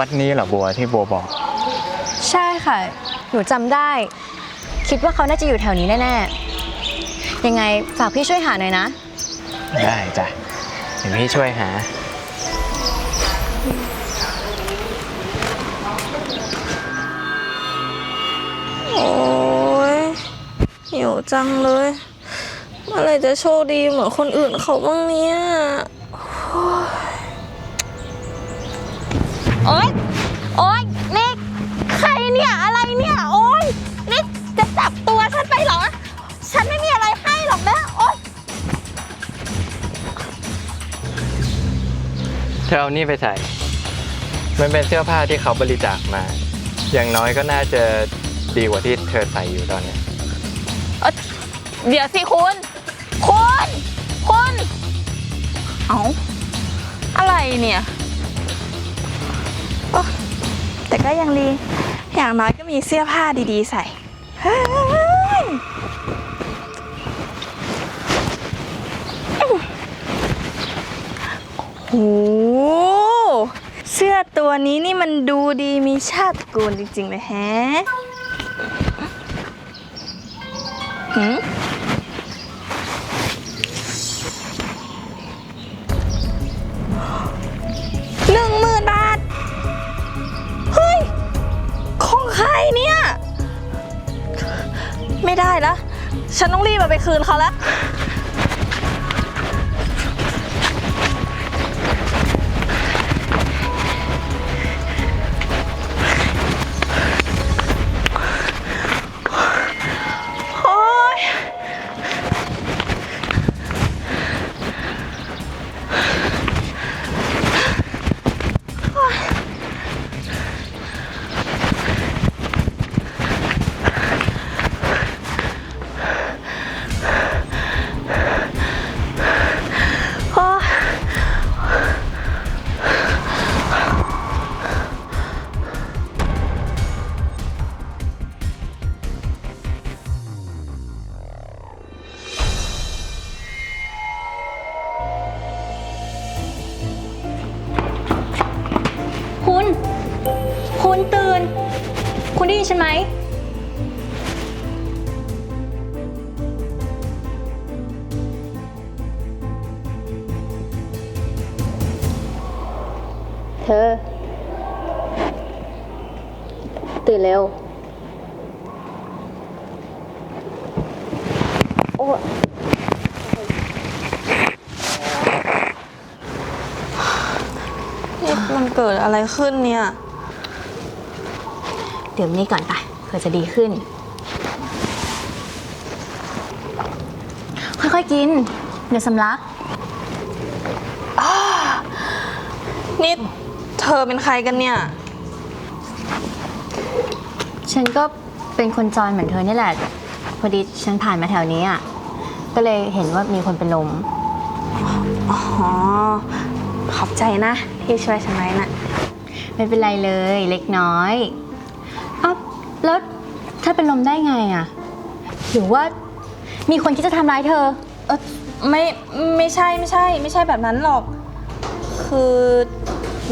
วัดนี้เหรอบัวที่บัวบอก ใช่ค่ะ หนูจำได้ คิดว่าเขาน่าจะอยู่แถวนี้แน่ๆ ยังไงฝากพี่ช่วยหาหน่อยนะ ได้จ้ะเดี๋ยวพี่ช่วยหา โอ้ยหิวจังเลยเมื่อไหรจะโชคดีเหมือนคนอื่นเขาบ้างเนี่ย โอ๊ย เธอเอานี่ไปใส่ มันเป็นเสื้อผ้าที่เขาบริจาคมา อย่างน้อยก็น่าจะดีกว่าที่เธอใส่อยู่ตอนเนี้ยเดี๋ยวสิคุณ คุณ คุณ เอาอะไรเนี่ยแต่ก็ยังดี อย่างน้อยก็มีเสื้อผ้าดีๆใส่เฮ้ย โอ้โหเสื้อตัวนี้นี่มันดูดีมีชาติกูลจริงๆเลยแฮะหืมหนึ่งหมื่นบาท เฮ้ย ของใครเนี่ย ไม่ได้ล้วฉันต้องรีบเอาไปคืนเขาแล้ว นี่มันเกิดอะไรขึ้นเนี่ยดื่มนี่ก่อนไปเผื่อจะดีขึ้น ค่อยๆกิน เดี๋ยวสำลัก นี่เธอเป็นใครกันเนี่ย ฉันก็เป็นคนจอยเหมือนเธอนี่แหละ พอดีฉันผ่านมาแถวนี้อะ ก็เลยเห็นว่ามีคนเป็นลม อ๋อ ขอบใจนะ ที่ช่วยฉันไว้น่ะไม่เป็นไรเลยเล็กน้อยอ๊ะแล้วถ้าเป็นลมได้ไงอะหรือว่ามีคนคิดจะทำร้ายเธอ เออไม่ไม่ใช่ไม่ใช่ ไม่ใช่แบบนั้นหรอก คือ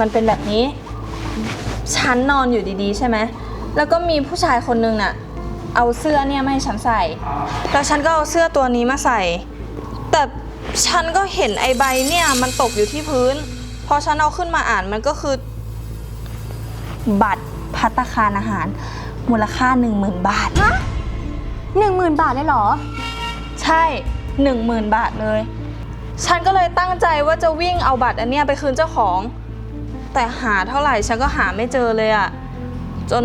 มันเป็นแบบนี้ ฉันนอนอยู่ดีๆ ใช่ไหม แล้วก็มีผู้ชายคนนึงน่ะ เอาเสื้อเนี่ยมาให้ฉันใส่ แล้วฉันก็เอาเสื้อตัวนี้มาใส่ แต่ฉันก็เห็นไอใบเนี่ยมันตกอยู่ที่พื้น พอฉันเอาขึ้นมาอ่านมันก็คือ บัตรพัตตาคารอาหาร มูลค่า 10,000 บาทหนึ่งหมื่นบาทเลยเหรอ ใช่หนึ่งหมื่นบาทเลย ฉันก็เลยตั้งใจว่าจะวิ่งเอาบัตรอันเนี้ยไปคืนเจ้าของ แต่หาเท่าไหร่ฉันก็หาไม่เจอเลยอะ จน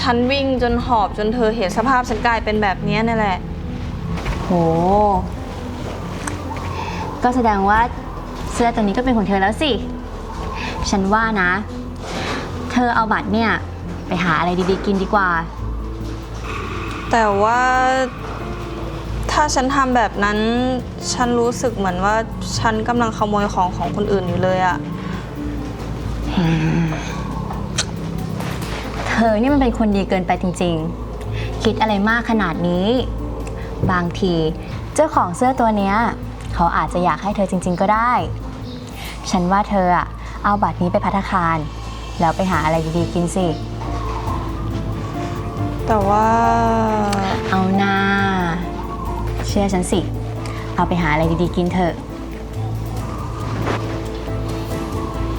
ฉันวิ่งจนหอบจนเธอเห็นสภาพฉันกลายเป็นแบบเนี้ยนี่แหละ โห ก็แสดงว่าเสื้อตัวนี้ก็เป็นของเธอแล้วสิ ฉันว่านะ เธอเอาบัตรเนี่ย ไปหาอะไรดีๆกินดีกว่า แต่ว่าถ้าฉันทำแบบนั้น ฉันรู้สึกเหมือนว่าฉันกำลังขโมยของของคนอื่นอยู่เลยอะเธอนี่มันเป็นคนดีเกินไปจริงๆ คิดอะไรมากขนาดนี้ บางทีเจ้าของเสื้อตัวเนี้ยเขาอาจจะอยากให้เธอจริง ๆ ก็ได้ ฉันว่าเธออะเอาบัตรนี้ไปพัตตาคาร แล้วไปหาอะไรดีๆกินสิ แต่ว่า เอาหน้าเชื่อฉันสิ เอาไปหาอะไรดีๆกินเถอะ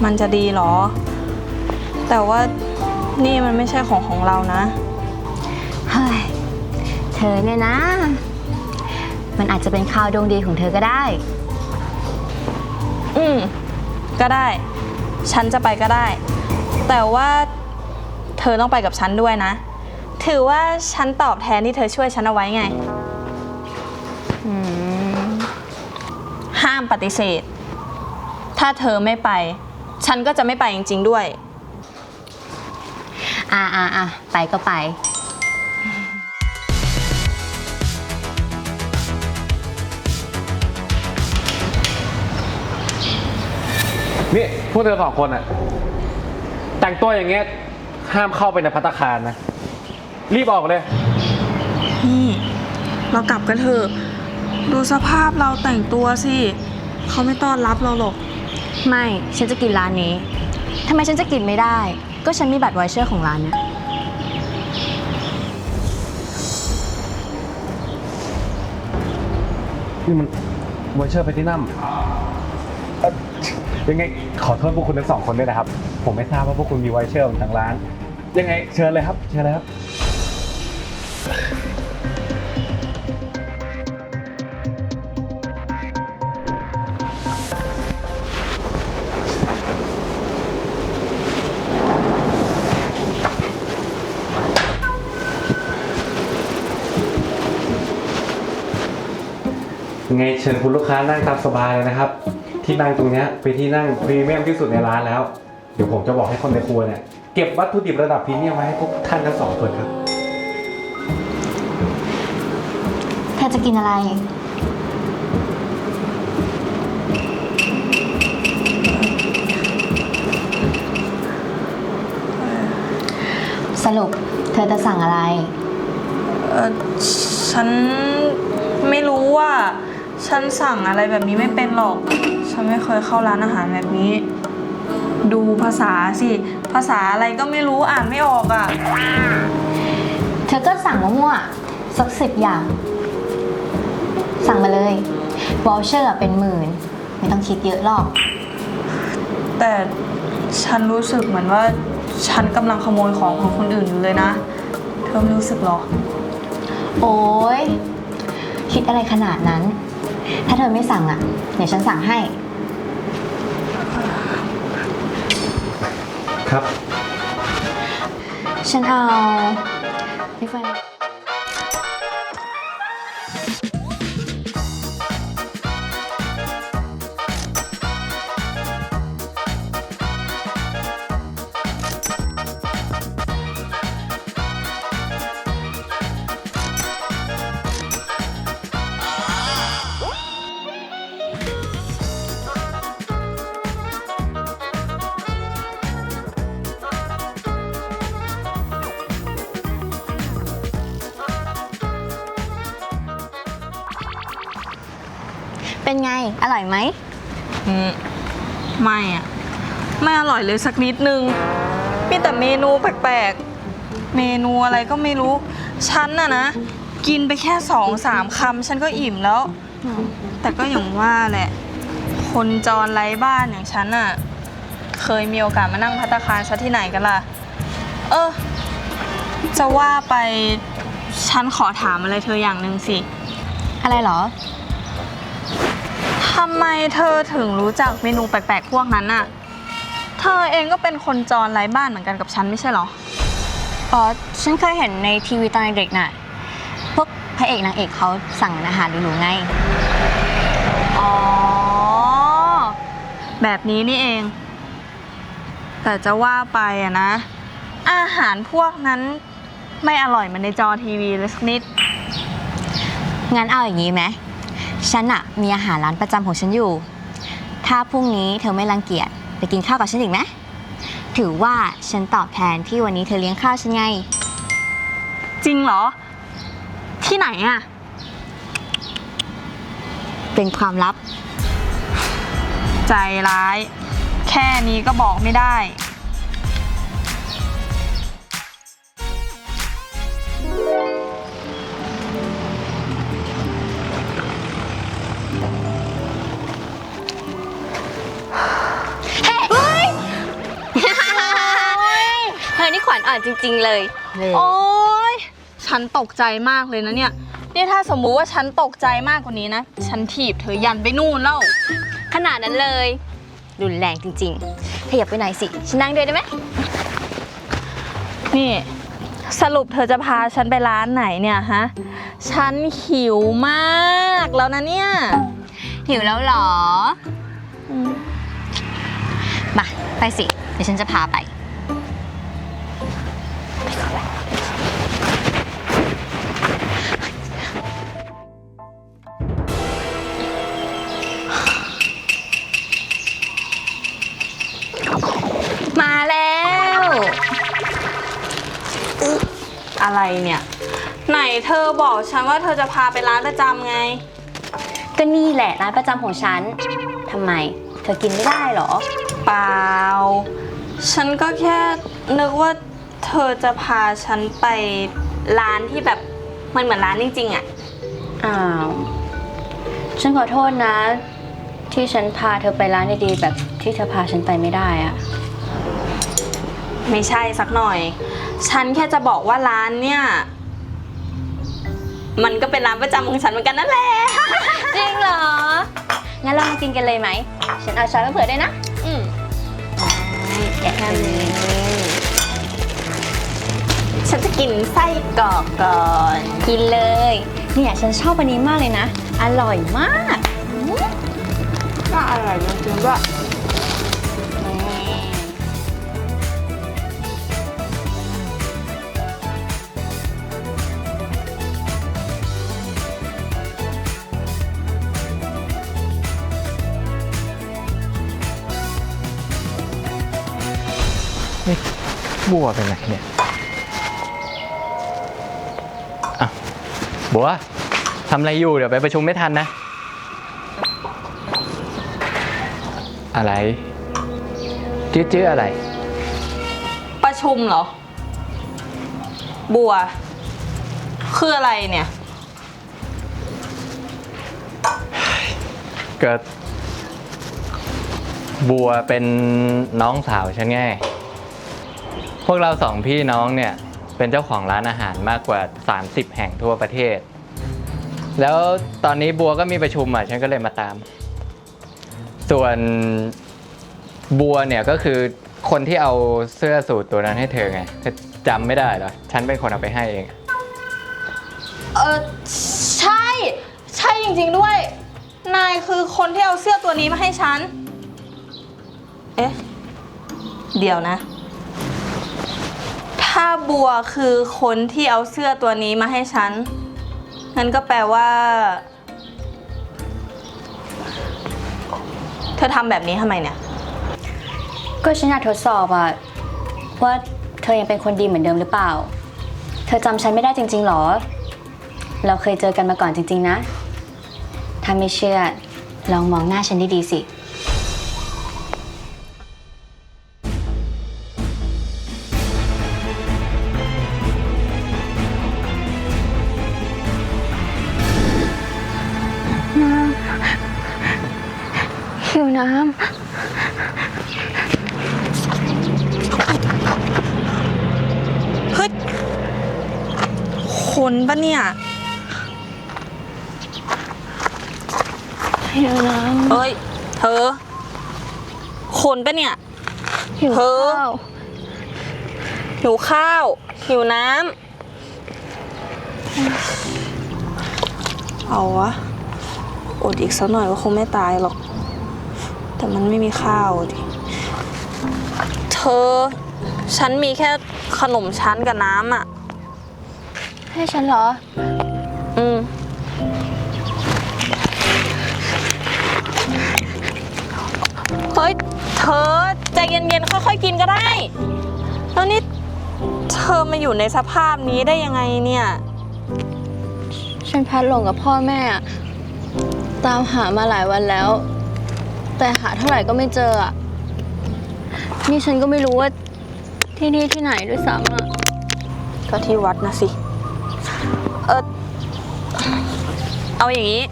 มันจะดีเหรอ แต่ว่า นี่มันไม่ใช่ของของเรานะ เฮ้ย เธอเนี่ยนะ มันอาจจะเป็นข่าวดวงดีของเธอก็ได้ อืม ก็ได้ ฉันจะไปก็ได้ แต่ว่าเธอต้องไปกับฉันด้วยนะ ถือว่าฉันตอบแทนที่เธอช่วยฉันเอาไว้ไง อืม ห้ามปฏิเสธ ถ้าเธอไม่ไป ฉันก็จะไม่ไปจริงๆด้วย อ่าอ่าอะไปก็ไป นี่พวกเธอสองคนอะแต่งตัวอย่างเงี้ยห้ามเข้าไปในพัตตาคารนะ รีบออกเลย นี่ เรากลับกันเถอะ ดูสภาพเราแต่งตัวสิ เขาไม่ต้อนรับเราหรอก ไม่ ฉันจะกินร้านนี้ ทำไมฉันจะกินไม่ได้ ก็ฉันมีบัตรไวเชอร์ของร้านเนี่ย นี่มันไวเชอร์ไปที่นั่มยังไงขอโทษพวกคุณทั้งสองคนด้วยนะครับ ผมไม่ทราบว่าพวกคุณมีไวเชอร์ของทางร้าน ยังไงเชิญเลยครับ เชิญเลยครับ ไงเชิญคุณลูกค้านั่งตามสบายเลยนะครับ ที่นั่งตรงเนี้ยเป็นที่นั่งพรีเมียมที่สุดในร้านแล้ว เดี๋ยวผมจะบอกให้คนในครัวเนี่ยเก็บวัตถุดิบระดับพรีเมียมไว้ให้พวกท่านทั้งสองคนครับเธอจะกินอะไร สรุป เธอจะสั่งอะไร เออฉันไม่รู้ว่า ฉันสั่งอะไรแบบนี้ไม่เป็นหรอก ฉันไม่เคยเข้าร้านอาหารแบบนี้ ดูภาษาสิ ภาษาอะไรก็ไม่รู้อ่านไม่ออกอะ เธอก็สั่งมั่วๆสักสิบอย่าง สั่งมาเลยวอลเชอร์เป็นหมื่น ไม่ต้องคิดเยอะหรอก แต่ฉันรู้สึกเหมือนว่าฉันกำลังขโมยของของคนอื่นอยู่เลยนะ เธอไม่รู้สึกหรอ โอ้ยคิดอะไรขนาดนั้น ถ้าเธอไม่สั่งอะ เดี๋ยวฉันสั่งให้ ครับ ฉันเอานี่ไฟ ร่อยไหม อืมไม่อะไม่อร่อยเลยสักนิดนึง มีแต่เมนูแปลกๆ เมนูอะไรก็ไม่รู้ ฉันน่ะนะ กินไปแค่สองสามคำฉันก็อิ่มแล้ว แต่ก็อย่างว่าแหละ คนจรไร้บ้านอย่างฉันน่ะ เคยมีโอกาสมานั่งพัตตาคารซะที่ไหนกันล่ะ เออ จะว่าไป ฉันขอถามอะไรเธออย่างหนึ่งสิ อะไรเหรอ ทำไมเธอถึงรู้จักเมนูแปลกๆพวกนั้นน่ะ เธอเองก็เป็นคนจรไร้บ้านเหมือนกันกับฉันไม่ใช่เหรอ อ๋อ ฉันเคยเห็นในทีวีตอนเด็กๆน่ะ พวกพระเอกนางเอกเขาสั่งอาหารหรูๆไง อ๋อ แบบนี้นี่เอง แต่จะว่าไปอะนะ อาหารพวกนั้นไม่อร่อยเหมือนในจอทีวีเลยสักนิด งั้นเอาอย่างนี้ไหม ฉันอะมีอาหารร้านประจำของฉันอยู่ ถ้าพรุ่งนี้เธอไม่รังเกียจไปกินข้าวกับฉันอีกไหมถือว่าฉันตอบแทนที่วันนี้เธอเลี้ยงข้าวฉันไง จริงเหรอ ที่ไหนอะเป็นความลับ ใจร้าย แค่นี้ก็บอกไม่ได้ อนี่ขวัญอ่อนจริง ๆ เลย โอ๊ย ฉันตกใจมากเลยนะเนี่ย นี่ถ้าสมมุติว่าฉันตกใจมากกว่านี้นะ ฉันถีบเธอยันไปนู่นแล้ว ขนาดนั้นเลย รุนแรงจริงๆขยับไปหน่อยสิ ฉันนั่งด้วยได้ไหม นี่ สรุปเธอจะพาฉันไปร้านไหนเนี่ยฮะ ฉันหิวมากแล้วนะเนี่ย หิวแล้วเหรอ มา ไปสิ เดี๋ยวฉันจะพาไป เนี่ย ไหนเธอบอกฉันว่าเธอจะพาไปร้านประจำไง ก็นี่แหละร้านประจำของฉันทำไม เธอกินไม่ได้เหรอ เปล่า ฉันก็แค่นึกว่าเธอจะพาฉันไปร้านที่แบบมันเหมือนร้านจริงๆอะอ้าว ฉันขอโทษนะ ที่ฉันพาเธอไปร้านดีๆแบบที่เธอพาฉันไปไม่ได้อะ ไม่ใช่สักหน่อย ฉันแค่จะบอกว่าร้านเนี่ย มันก็เป็นร้านประจำของฉันเหมือนกันนั่นแหละ จริงเหรอ งั้นเรามากินกันเลยไหม ฉันเอาช้อนมาเผื่อด้วยนะ อืมแกะกันเลยฉันจะกินไส้กรอกก่อน กินเลย เนี่ยฉันชอบอันนี้มากเลยนะ อร่อยมาก ก็อร่อยจริงๆด้วย บัวไปไหนเนี่ยอะบัวทำอะไรอยู่เดี๋ยวไปประชุมไม่ทันนะ อะไรจื้อจื้ออะไร ประชุมเหรอ บัว คืออะไรเนี่ย เกิด บัวเป็นน้องสาวฉันไง พวกเราสองพี่น้องเนี่ยเป็นเจ้าของร้านอาหารมากกว่า 30 แห่งทั่วประเทศ แล้วตอนนี้บัวก็มีประชุมอะฉันก็เลยมาตาม ส่วนบัวเนี่ยก็คือคนที่เอาเสื้อสูทตัวนั้นให้เธอไงเธอจำไม่ได้เหรอฉันเป็นคนเอาไปให้เอง เออใช่ ใช่จริงๆด้วย นายคือคนที่เอาเสื้อตัวนี้มาให้ฉัน เอ๊ะ เดี๋ยวนะ ถ้าบัวคือคนที่เอาเสื้อตัวนี้มาให้ฉัน งั้นก็แปลว่า เธอทำแบบนี้ทำไมเนี่ย ก็ฉันอยากทดสอบอะว่าเธอยังเป็นคนดีเหมือนเดิมหรือเปล่า เธอจำฉันไม่ได้จริงๆหรอ เราเคยเจอกันมาก่อนจริง ๆ นะ ถ้าไม่เชื่อ ลองมองหน้าฉันดีๆสิ นปะเนี่ยหิวน้เอ้ย เธอ คนปะเนี่ยำหิวเธอ ข้าวหิวข้าว หิวน้ำ เอาวะ อดอีกสักหน่อยก็คงไม่ตายหรอก แต่มันไม่มีข้าวดิ เธอ ฉันมีแค่ขนมชั้นกับน้ำอะ ให้ฉันเหรอ อืม เฮ้ย เธอใจเย็นๆ ค่อยๆ กินก็ได้ แล้วนี่ เธอมาอยู่ในสภาพนี้ได้ยังไงเนี่ย ฉันพัดหลงกับพ่อแม่อะตามหามาหลายวันแล้ว แต่หาเท่าไหร่ก็ไม่เจออะนี่ฉันก็ไม่รู้ว่าที่นี่ที่ไหนด้วยซ้ำอะ ก็ที่วัดนะสิ เอาอย่างนี้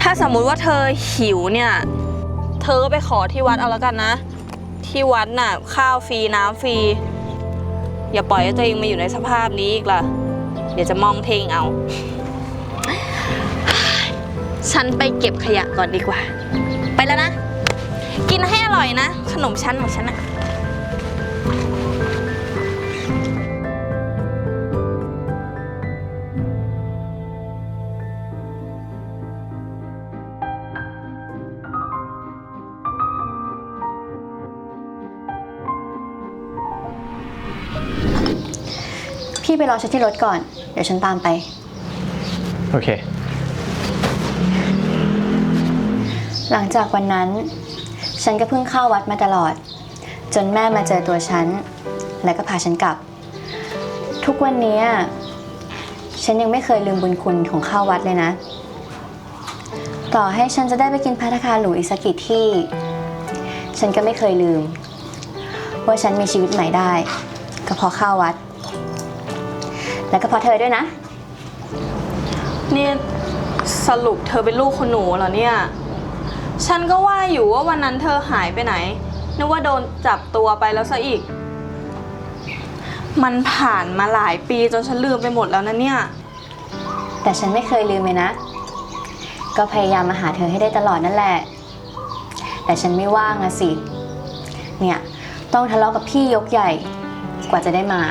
ถ้าสมมุติว่าเธอหิวเนี่ย เธอก็ไปขอที่วัดเอาแล้วกันนะ ที่วัดน่ะข้าวฟรีน้ำฟรี อย่าปล่อยให้ตัวเองมาอยู่ในสภาพนี้อีกล่ะ เดี๋ยวจะมองเทงเอา ฉันไปเก็บขยะก่อนดีกว่า ไปแล้วนะ กินให้อร่อยนะ ขนมชั้นของฉันอะ พี่ไปรอฉันที่รถก่อน เดี๋ยวฉันตามไป โอเค หลังจากวันนั้น ฉันก็เพิ่งเข้าวัดมาตลอด จนแม่มาเจอตัวฉัน แล้วก็พาฉันกลับ ทุกวันนี้ ฉันยังไม่เคยลืมบุญคุณของข้าววัดเลยนะ ต่อให้ฉันจะได้ไปกินพัตตาคารหรูอีกสักกี่ที่ ฉันก็ไม่เคยลืม ว่าฉันมีชีวิตใหม่ได้ ก็เพราะข้าววัด และก็เพราะเธอด้วยนะ นี่สรุปเธอเป็นลูกคนหนูเหรอเนี่ย ฉันก็ว่าอยู่ว่าวันนั้นเธอหายไปไหน นึกว่าโดนจับตัวไปแล้วซะอีก มันผ่านมาหลายปีจนฉันลืมไปหมดแล้วนะเนี่ย แต่ฉันไม่เคยลืมเลยนะ ก็พยายามมาหาเธอให้ได้ตลอดนั่นแหละ แต่ฉันไม่ว่างอะสิ เนี่ย ต้องทะเลาะกับพี่ยกใหญ่ กว่าจะได้มา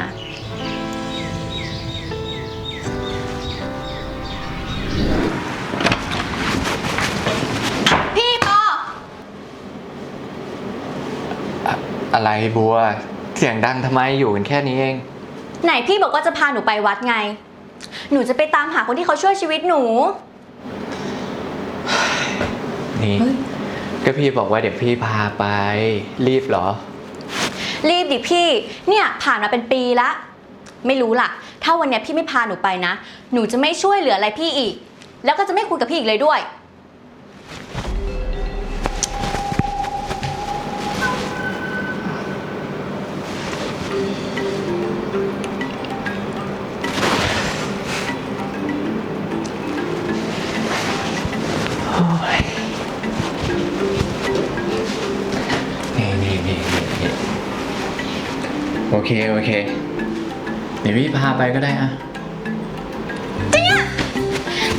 อะไรบัว เสียงดังทำไมอยู่กันแค่นี้เอง ไหนพี่บอกว่าจะพาหนูไปวัดไง หนูจะไปตามหาคนที่เขาช่วยชีวิตหนู นี่ ก็พี่บอกว่าเดี๋ยวพี่พาไป รีบเหรอ รีบดิพี่ เนี่ยผ่านมาเป็นปีละ ไม่รู้ล่ะ ถ้าวันเนี้ยพี่ไม่พาหนูไปนะ หนูจะไม่ช่วยเหลืออะไรพี่อีก แล้วก็จะไม่คุยกับพี่อีกเลยด้วย เค โอเค เดี๋ยวพี่พาไปก็ได้อะ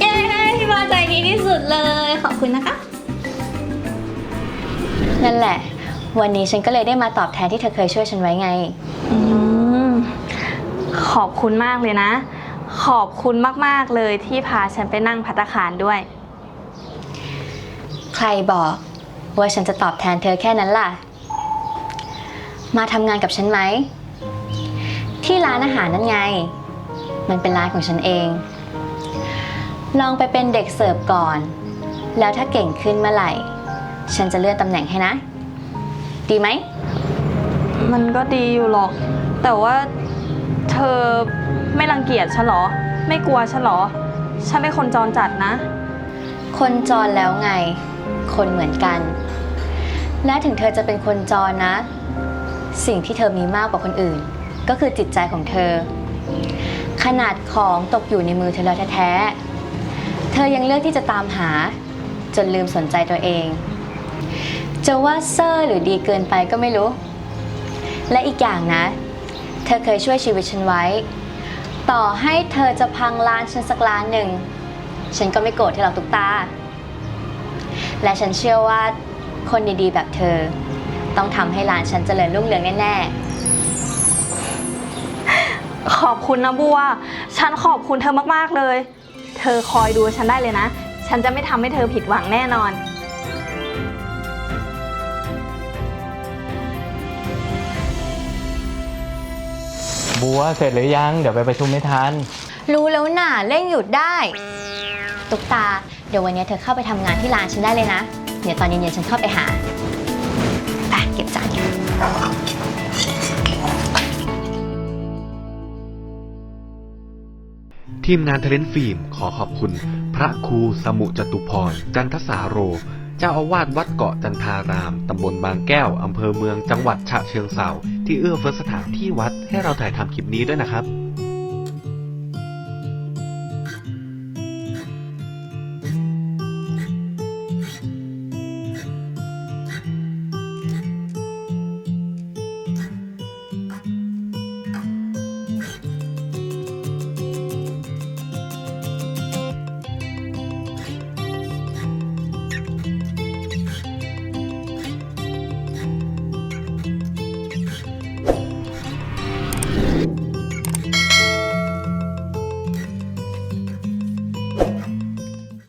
เย้พี่มาใจดีที่สุดเลย ขอบคุณนะคะ นั่นแหละ วันนี้ฉันก็เลยได้มาตอบแทนที่เธอเคยช่วยฉันไว้ไง อืมขอบคุณมากเลยนะ ขอบคุณมากๆเลยที่พาฉันไปนั่งพัตตาคารด้วย ใครบอกว่าฉันจะตอบแทนเธอแค่นั้นล่ะ มาทำงานกับฉันไหม ที่ร้านอาหารนั่นไง มันเป็นร้านของฉันเอง ลองไปเป็นเด็กเสิร์ฟก่อน แล้วถ้าเก่งขึ้นเมื่อไหร่ ฉันจะเลื่อนตำแหน่งให้นะ ดีไหม มันก็ดีอยู่หรอก แต่ว่าเธอไม่รังเกียจฉันเหรอ ไม่กลัวฉันเหรอ ฉันเป็นคนจรจัดนะ คนจรแล้วไง คนเหมือนกัน และถึงเธอจะเป็นคนจรนะ สิ่งที่เธอมีมากกว่าคนอื่น ก็คือจิตใจของเธอ ขนาดของตกอยู่ในมือเธอแล้วแท้ๆ เธอยังเลือกที่จะตามหา จนลืมสนใจตัวเอง จะว่าเซอร์หรือดีเกินไปก็ไม่รู้ และอีกอย่างนะ เธอเคยช่วยชีวิตฉันไว้ ต่อให้เธอจะพังร้านฉันสักร้านหนึ่ง ฉันก็ไม่โกรธที่เราตุกตา และฉันเชื่อว่าคนดีๆ แบบเธอ ต้องทำให้ร้านฉันเจริญรุ่งเรืองแน่ๆ ขอบคุณนะบัว ฉันขอบคุณเธอมากๆเลย เธอคอยดูฉันได้เลยนะ ฉันจะไม่ทำให้เธอผิดหวังแน่นอน บัวเสร็จหรือยัง เดี๋ยวไปประชุมไม่ทันๆรู้แล้วน่ะเร่งหยุดได้ ตุกตา เดี๋ยววันนี้เธอเข้าไปทำงานที่ร้านฉันได้เลยนะ เดี๋ยวตอนเย็นๆฉันเข้าไปหาไปเก็บจานกัน ทีมงานเทเลนฟิล์มขอขอบคุณ พระครูสมุจตุพร จันทสาโร เจ้าอาวาสวัดเกาะจันทาราม ตำบลบางแก้ว อำเภอเมืองจังหวัดฉะเชิงเซาที่เอื้อเฟื้อสถานที่วัดให้เราถ่ายทำคลิปนี้ด้วยนะครับ